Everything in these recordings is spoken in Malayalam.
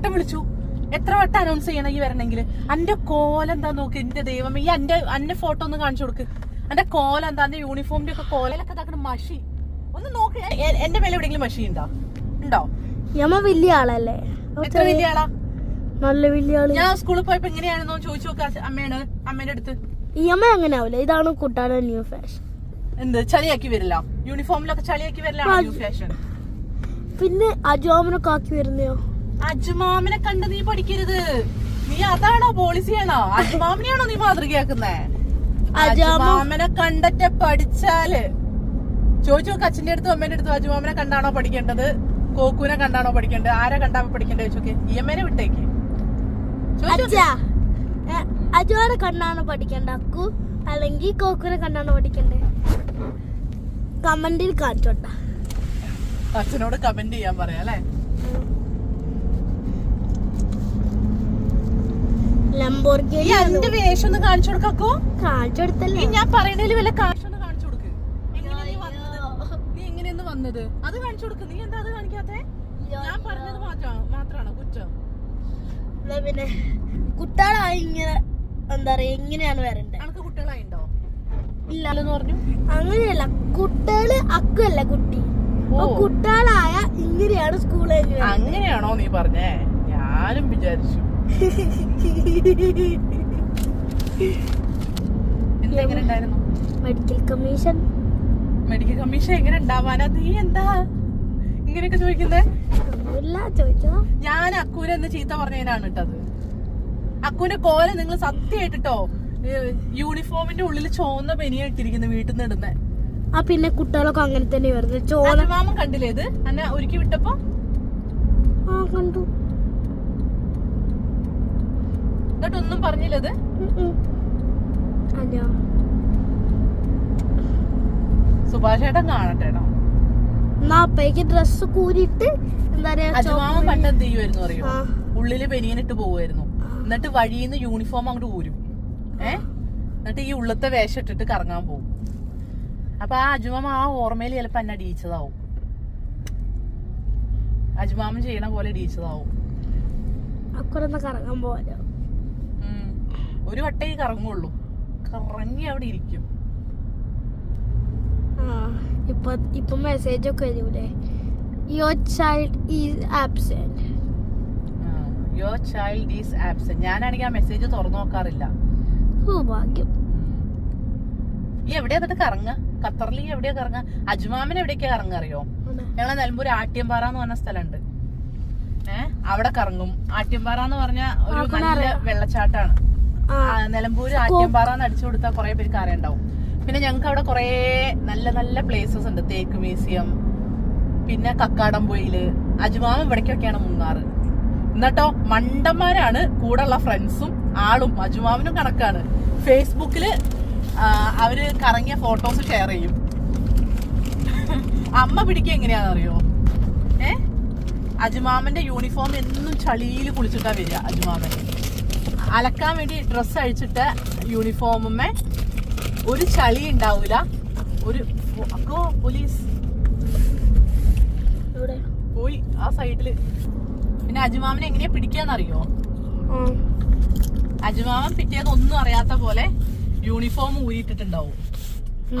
വട്ടം വിളിച്ചു. എത്ര വട്ടം അനൗൺസ് ചെയ്യണം ഈ വരണമെങ്കിൽ അന്റെ കോലം എന്താ നോക്ക്? എന്റെ ദൈവം ഈ അന്റെ അന്റെ ഫോട്ടോ ഒന്ന് കാണിച്ചു കൊടുക്ക്. അന്റെ കോല എന്താ? അന്റെ യൂണിഫോമിന്റെ ഒക്കെ കോലൊക്കെ ഇതാക്കണ മഷി. ഒന്ന് നോക്ക്. എന്റെ മേലെ എവിടെയെങ്കിലും മഷി ഉണ്ടോ? ഉണ്ടോ? യമ്മ വലിയ ആളല്ലേ? എത്ര വലിയ ആളാ? നല്ല വലിയ ആൾ. ഞാൻ സ്കൂളിൽ പോയപ്പോ എങ്ങനെയാണെന്നോ ചോദിച്ചു നോക്ക അമ്മയാണ് അമ്മേന്റെ അടുത്ത്. ഈ അമ്മ അങ്ങനെ ആവില്ല ഇതാണ് കുട്ടാന ന്യൂ ഫാഷൻ എന്ത്? ചളിയാക്കി വരില്ല. യൂണിഫോമിലൊക്കെ ചളിയാക്കി വരില്ല ന്യൂ ഫാഷൻ പിന്നെ അജോമനൊക്കെ ആക്കി വരുന്നയോ? അജുമാമിനെ കണ്ട് നീ പഠിക്കരുത്. നീ അതാണോ പോളിസിയാണോ അജുമാമിനെയാണോ നീ മാതൃകയാക്കുന്നേ? അജ്മാമനെ കണ്ടിട്ട് പഠിച്ചാൽ ചോദിച്ചു നോക്ക് അച്ഛന്റെ അടുത്തും അമ്മേന്റെ അടുത്തും അജുമാമനെ കണ്ടാണോ പഠിക്കേണ്ടത്? കോക്കൂനെ കണ്ടാണോ പഠിക്കേണ്ടത്? ആരെ കണ്ടാ പഠിക്കേണ്ടത് ചോദിച്ചോക്കെ ഈ അമ്മേനെ വിട്ടേക്ക്. ചോദിച്ചു കണ്ടാണോ പഠിക്കേണ്ട അക്കു അല്ലെങ്കിൽ കോക്കൂനെ കണ്ടാണോ പഠിക്കണ്ടേ കമന്റിൽ കാണിച്ചോട്ടെ. അച്ഛനോട് കമന്റ് ചെയ്യാൻ പറയാം അല്ലെ? ലംബോർഗിനി അന്റെ വേഷം ഒന്ന് കാണിച്ചു കൊടുക്കോ കാണിച്ചോടുത്തല്ലേ ഈ ഞാൻ പറയണതിൽ വല്ല കാശൊന്ന് കാണിച്ചു കൊടുക്ക്. നീ എങ്ങനെയൊന്ന് വന്നത്? അത് കാണിച്ചു കൊടുക്ക്. നീ എന്താ അത് കാണിക്കാത്തെ? ഞാൻ പറഞ്ഞത് മാത്രമാണ് കുറ്റം? പിന്നെ കുട്ടികളായി ഇങ്ങനെ എന്താ പറയാ എങ്ങനെയാണ് വരണ്ടത് അനക്ക് കുട്ടികളായിണ്ടോ? ഇല്ല. പറഞ്ഞു? അങ്ങനെയല്ല. കുട്ടികൾ അക്കല്ല കുട്ടി. കുട്ടികളായ ഇങ്ങനെയാണ് സ്കൂളിൽ അങ്ങനെയാണോ നീ പറഞ്ഞേ? ഞാനും വിചാരിച്ചു. മെഡിക്കൽ കമ്മീഷൻ മെഡിക്കൽ കമ്മീഷൻ എങ്ങനെ ഉണ്ടാവാനാ? നീ എന്താ ഇങ്ങനെയൊക്കെ ചോദിക്കുന്നേ? ഞാൻ അക്കൂരെ എന്ന് ചീത്ത പറഞ്ഞതിനാണ് ഇട്ടത് അക്കൂന്റെ കോല നിങ്ങൾ സത്യമായിട്ടോ യൂണിഫോമിന്റെ ഉള്ളിൽ ചോന്ന ബനിയ ഇട്ടിരിക്കുന്നു വീട്ടിൽ നിന്ന് ഇടുന്നേ. ആ പിന്നെ കുട്ടികളൊക്കെ അങ്ങനെ തന്നെ വരുന്നത്. മാമ കണ്ടില്ലേ ഇത്? അന്നെ ഒരുക്കി വിട്ടപ്പോ? ആ കണ്ടു. എന്നിട്ടൊന്നും പറഞ്ഞില്ല പറഞ്ഞില്ലത്? ഉം ഉം. അതെയോ സുഭാഷ് ഏട്ടൻ കാണട്ടെ അപ്പേക്ക് ഡ്രസ് കൂരിട്ട് എന്താ പറയാ അജുമാമൻ പണ്ട് എന്ത് ചെയ്യുമായിരുന്നു അറിയോ? ഉള്ളിൽ ബനിയനിട്ട് പോവുമായിരുന്നു എന്നിട്ട് വഴിയിൽ യൂണിഫോം അങ്ങോട്ട് ഊരും. ഏ? എന്നിട്ട് ഈ ഉള്ളത്തെ വേഷം ഇട്ടിട്ട് കറങ്ങാൻ പോകും അപ്പൊ ആ അജുമാമ ആ ഓർമ്മയിൽ ചിലപ്പോ എന്നെ അടിയിച്ചതാവും അജുമാമൻ ചെയ്യണ പോലെ അടിയിച്ചതാവും അക്കുറന്ന് കറങ്ങാൻ പോവാലോ. ഒരു വട്ടേ കറങ്ങുള്ളൂ. കറങ്ങി അവിടെ ഇരിക്കും. ഇപ്പൊ ഇപ്പൊ മെസ്സേജ് ഒക്കെ വരൂലേ? Your child is absent your child is absent ഞാനാണെങ്കിൽ ആ മെസ്സേജ് തുറന്നു നോക്കാറില്ല. ഭാഗ്യം. ഈ എവിടെയാ എന്നിട്ട് കറങ്ങ ഖത്തറിൽ എവിടെയാ കറങ്ങ അജ്മാമിന് എവിടേക്കാ കറങ്ങ അറിയോ. ഞങ്ങളെ നിലമ്പൂർ ആട്യംപാറ എന്ന് പറഞ്ഞ സ്ഥലമുണ്ട്. ഏഹ് അവിടെ കറങ്ങും. ആട്യംപാറ എന്ന് പറഞ്ഞ ഒരു നല്ല. വെള്ളച്ചാട്ടാണ്. നിലമ്പൂര് ആട്യംപാറ എന്ന് അടിച്ചു കൊടുത്താൽ കുറെ പേർക്ക് അറിയണ്ടാവും പിന്നെ ഞങ്ങൾക്ക് അവിടെ കുറെ നല്ല നല്ല പ്ലേസസ് ഉണ്ട്. തേക്ക് മ്യൂസിയം പിന്നെ കക്കാടംപൊയിൽ അജുമാവ് ഇവിടേക്കൊക്കെയാണ് മുങ്ങാറ് എന്നിട്ടോ മണ്ടന്മാരാണ് കൂടെയുള്ള ഫ്രണ്ട്സും ആളും അജുമാവിനും കണക്കാണ്. ഫേസ്ബുക്കിൽ അവർ കറങ്ങിയ ഫോട്ടോസ് ഷെയർ ചെയ്യും. അമ്മ പിടിക്കുക എങ്ങനെയാണെന്നറിയോ? ഏ? അജുമാമന്റെ യൂണിഫോം എന്നും ചളിയിൽ കുളിച്ചിട്ടാ വരിക അജുമാമൻ അലക്കാൻ വേണ്ടി ഡ്രസ്സ് അഴിച്ചിട്ട് യൂണിഫോമുമ്മേ ഒരു ചളി ഉണ്ടാവൂല. ഒരു അക്കോ പോലീസ് പോയി ആ സൈഡിൽ പിന്നെ അജുമാമനെ എങ്ങനെയാ പിടിക്കാന്നറിയോ? അജുമാമൻ പിറ്റേന്ന് ഒന്നും അറിയാത്ത പോലെ യൂണിഫോം ഊരിയിട്ടിട്ടുണ്ടാവും.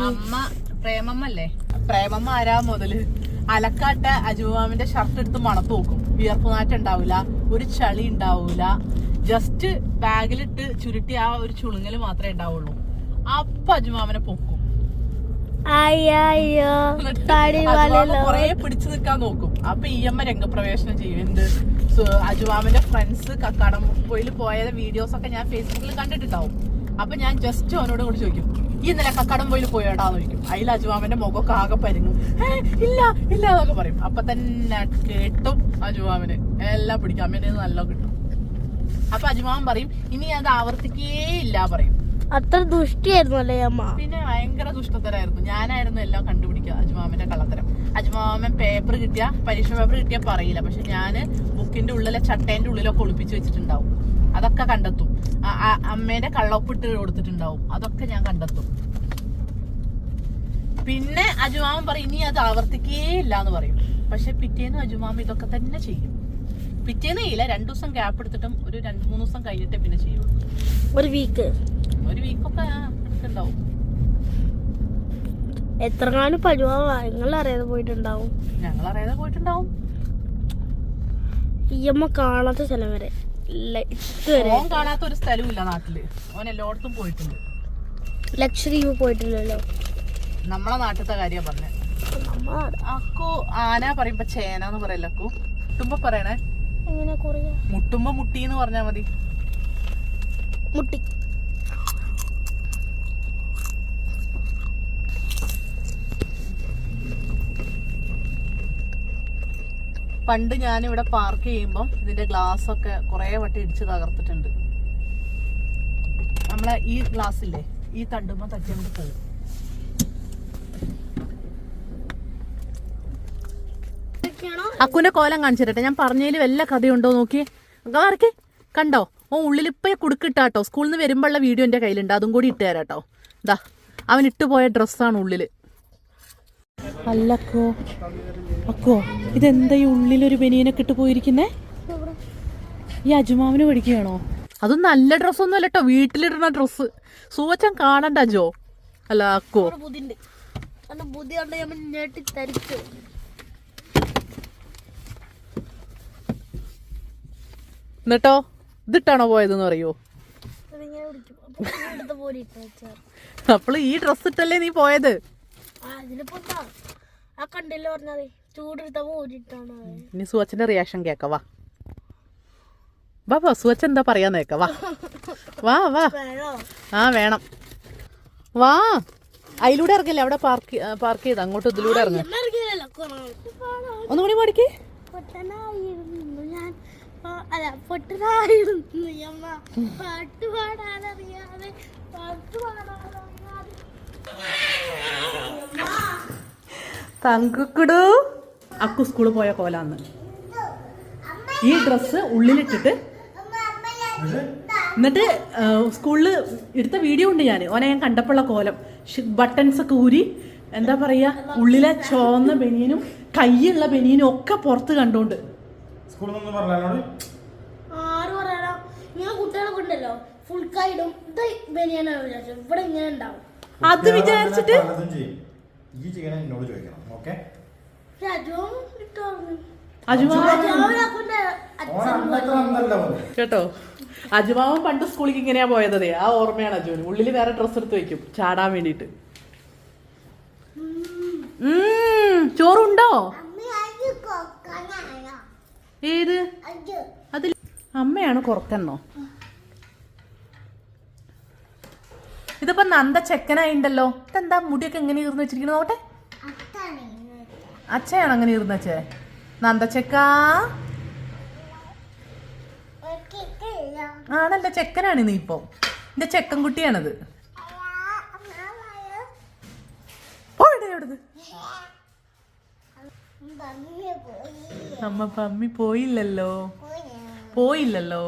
അമ്മ പ്രേമമ്മല്ലേ പ്രേമമ്മ ആരാ മുതൽ? അലക്കാട്ട അജുവാമിന്റെ ഷർട്ട് എടുത്ത് മണത്ത് നോക്കും. വിയർപ്പ് നാറ്റം ഉണ്ടാവില്ല ഒരു ചളി ഉണ്ടാവൂല. ജസ്റ്റ് ബാഗിലിട്ട് ചുരുട്ടി ആ ഒരു ചുളുങ്ങൽ മാത്രമേ ഉണ്ടാവുള്ളൂ. അപ്പൊ അജുമാമനെ പൊക്കും. കൊറേ പിടിച്ചു നിൽക്കാൻ നോക്കും. അപ്പൊ ഈ അമ്മ രംഗപ്രവേശനം ചെയ്യും. എന്ത്? അജുവാമിന്റെ അജുമാമിന്റെ ഫ്രണ്ട്സ് കക്കാടംപോയിൽ പോയ വീഡിയോസ് ഒക്കെ ഞാൻ ഫേസ്ബുക്കിൽ കണ്ടിട്ടുണ്ടാവും. അപ്പൊ ഞാൻ ജസ്റ്റ് അവനോട് കൂടി ചോദിക്കും ഈ ഇന്നലെ കക്കാടംപോയിൽ പോയോടാന്ന് ചോദിക്കും. അതിൽ അജുവാമന്റെ മുഖമൊക്കെ ആകെ പരുങ്ങും. "ഏ, ഇല്ല ഇല്ല എന്നൊക്കെ പറയും. അപ്പൊ തന്നെ കേട്ടും അജുവാമിന്. എല്ലാം പിടിക്കും. അമ്മേനെ നല്ല കിട്ടും. അപ്പൊ അജുമാൻ പറയും ഇനി അത് ആവർത്തിക്കേ ഇല്ല പറയും. അത്ര ദുഷ്ടിയായിരുന്നു അല്ലേ അമ്മ? പിന്നെ ഭയങ്കര ദുഷ്ടത്തരായിരുന്നു. ഞാനായിരുന്നു എല്ലാം കണ്ടുപിടിക്കുക അജുമാമന്റെ കള്ളത്തരം. അജുമാമൻ പേപ്പർ കിട്ടിയ പരീക്ഷ പേപ്പർ കിട്ടിയാ പറയില്ല. പക്ഷെ ഞാൻ ബുക്കിന്റെ ഉള്ളിലെ ചട്ടേന്റെ ഉള്ളിലൊക്കെ ഒളിപ്പിച്ച് വെച്ചിട്ടുണ്ടാവും. അതൊക്കെ കണ്ടെത്തും. അമ്മേന്റെ കള്ളൊപ്പിട്ട് കൊടുത്തിട്ടുണ്ടാവും. അതൊക്കെ ഞാൻ കണ്ടെത്തും. പിന്നെ അജുമാമൻ പറയും ഇനി അത് ആവർത്തിക്കേ ഇല്ല എന്ന് പറയും. പക്ഷെ പിറ്റേന്ന് അജുമാമ ഇതൊക്കെ തന്നെ ചെയ്യും. പിറ്റേന്ന് ഇല്ല രണ്ടു ദിവസം ഗ്യാപ്പ് എടുത്തിട്ടും ഒരു രണ്ട് മൂന്ന് ദിവസം കഴിഞ്ഞിട്ട് പിന്നെ ചെയ്യും ഒരു വീക്ക് ഒരു വീക്കൊക്കെ എടുത്തിട്ടുണ്ടാവും. എത്ര കാലം പഴുവാ നിങ്ങൾ അറിയാതെ പോയിട്ടുണ്ടാവും. ഞങ്ങൾ അറിയാതെ പോയിട്ടുണ്ടാവും. ഈ അമ്മ കാണാത്ത ചിലവരെ. വരെ ഇതുവരെ കാണാത്ത ഒരു സ്ഥലമില്ല നാട്ടിൽ. ഓൻ എല്ലായിടത്തും പോയിട്ടുണ്ട്. ലക്ഷദ്വീപ് പോയിട്ടില്ലല്ലോ നമ്മളെ നാട്ടിലത്തെ കാര്യ പറഞ്ഞത് നമ്മ അക്കു ആന പറയുമ്പോ ചേന എന്ന് പറയല്ല അക്കു. മുട്ടുമ്പോ പറയണേ. മുട്ടുമ്പോ മുട്ടി എന്ന് പറഞ്ഞാ മതി. മുട്ടി. പണ്ട് ഞാൻ ഇവിടെ പാർക്ക് ചെയ്യുമ്പം ഇതിന്റെ ഗ്ലാസ് ഒക്കെ കുറേ വട്ടം ഇടിച്ച് തകർത്തിട്ടുണ്ട്. നമ്മളെ ഈ ഗ്ലാസ് ഇല്ലേ ഈ തണ്ടുമ്പോ തട്ടിയങ്ങോട്ട് പോകും. അക്കുന്റെ കോലം കാണിച്ചു തരട്ടെ ഞാൻ പറഞ്ഞതിൽ വല്ല കഥയുണ്ടോ നോക്കി മാറിക്കേ. കണ്ടോ? ഓ ഉള്ളിൽ ഇപ്പൊ കുടുക്കിട്ടാട്ടോ. സ്കൂളിൽ നിന്ന് വരുമ്പോഴുള്ള വീഡിയോ എന്റെ കയ്യിലുണ്ട് അതും കൂടി ഇട്ട് തരാട്ടോ ഇതാ അവൻ ഇട്ടുപോയ ഡ്രസ്സാണ് ഉള്ളിൽ. അല്ലക്കോ അക്കോ. ഇതെന്താ ഈ ഉള്ളിലൊരു ബനിയനൊക്കെ ഇട്ട് പോയിരിക്കുന്നേ? ഈ അജുമാവിന് പഠിക്കുകയാണോ അതും നല്ല ഡ്രസ്സൊന്നും അല്ല കേട്ടോ വീട്ടിലിടുന്ന ഡ്രസ്സ്. സൂവച്ചൻ കാണണ്ട അജോ. അല്ല അക്കോ. എന്നിട്ടോ ഇതിട്ടാണോ പോയതെന്ന് പറയോ അപ്പോൾ ഈ ഡ്രസ്സ് ഇട്ടല്ലേ നീ പോയത്? എന്താ? ആ കണ്ടില്ല പറഞ്ഞത്? ചൂടെടുത്ത പോരിട്ടാണ് ഇനി സുവച്ചന്റെ റിയാക്ഷൻ കേക്ക വാ. വാ വാ സുവച്ചൻ എന്താ പറയാന്ന് കേക്ക വാ. വാ വാ. ആ വേണം. വാ. അതിലൂടെ ഇറങ്ങല്ലേ അവിടെ പാർക്ക് പാർക്ക് ചെയ്ത്? അങ്ങോട്ട് ഇതിലൂടെ ഇറങ്ങ. ഒന്നുകൂടി പാടിക്ക്. പൊട്ടനായിരുന്നു ഞാൻ. അല്ല പൊട്ടനായിരുന്നു പാട്ട് പാടാനറിയാതെ പാട്ട് പാടാനറിയാതെ. തങ്കുക്കുടു. അക്കു സ്കൂളിൽ പോയ കോലാന്ന്. ഈ ഡ്രസ്സ് ഉള്ളിലിട്ടിട്ട് എന്നിട്ട് സ്കൂളിൽ എടുത്ത വീഡിയോ ഉണ്ട് ഞാൻ ഓനെ ഞാൻ കണ്ടപ്പോഴുള്ള കോലം. ബട്ടൺസ് ഒക്കെ ഊരി എന്താ പറയാ ഉള്ളിലെ ചോന്ന ബനിയനും കൈയുള്ള ബനിയനും ഒക്കെ പുറത്ത് കണ്ടോണ്ട്. കുട്ടികളെ കൊണ്ടല്ലോ ഫുൾ കൈടും ഇത് ബനിയനാണ് ഇവിടെ ഇങ്ങനെ ഉണ്ടാവും. അത് വിചാരിച്ചിട്ട് പലതും ചെയ്യും. ഈ ചെയ്യണ എന്നോട് ചോദിക്കണം ഓക്കെ കേട്ടോ? അജുമാവൻ പണ്ട് സ്കൂളിൽ ഇങ്ങനെയാ പോയതേ ആ ഓർമ്മയാണ് അജുവിന്. ഉള്ളിൽ വേറെ ഡ്രസ്സ് എടുത്ത് വെക്കും ചാടാൻ വേണ്ടിട്ട് ചോറുണ്ടോ? ഏത്? അതിൽ അമ്മയാണ് കുറക്കെന്നോ? ഇതിപ്പോ നന്ദ ചെക്കനായിണ്ടല്ലോ. ഇതെന്താ മുടിയൊക്കെ എങ്ങനെ ഇരുന്ന് വെച്ചിരിക്കണ നോട്ടെ അച്ഛയാണ് അങ്ങനെ ഇരുന്ന് വെച്ചേ? ചെക്കാ. ആണല്ലോ ചെക്കനാണ് നീ ഇപ്പൊ. എന്റെ ചെക്കൻ കുട്ടിയാണത്. അമ്മ പമ്മി പോയില്ലല്ലോ. പോയില്ലല്ലോ.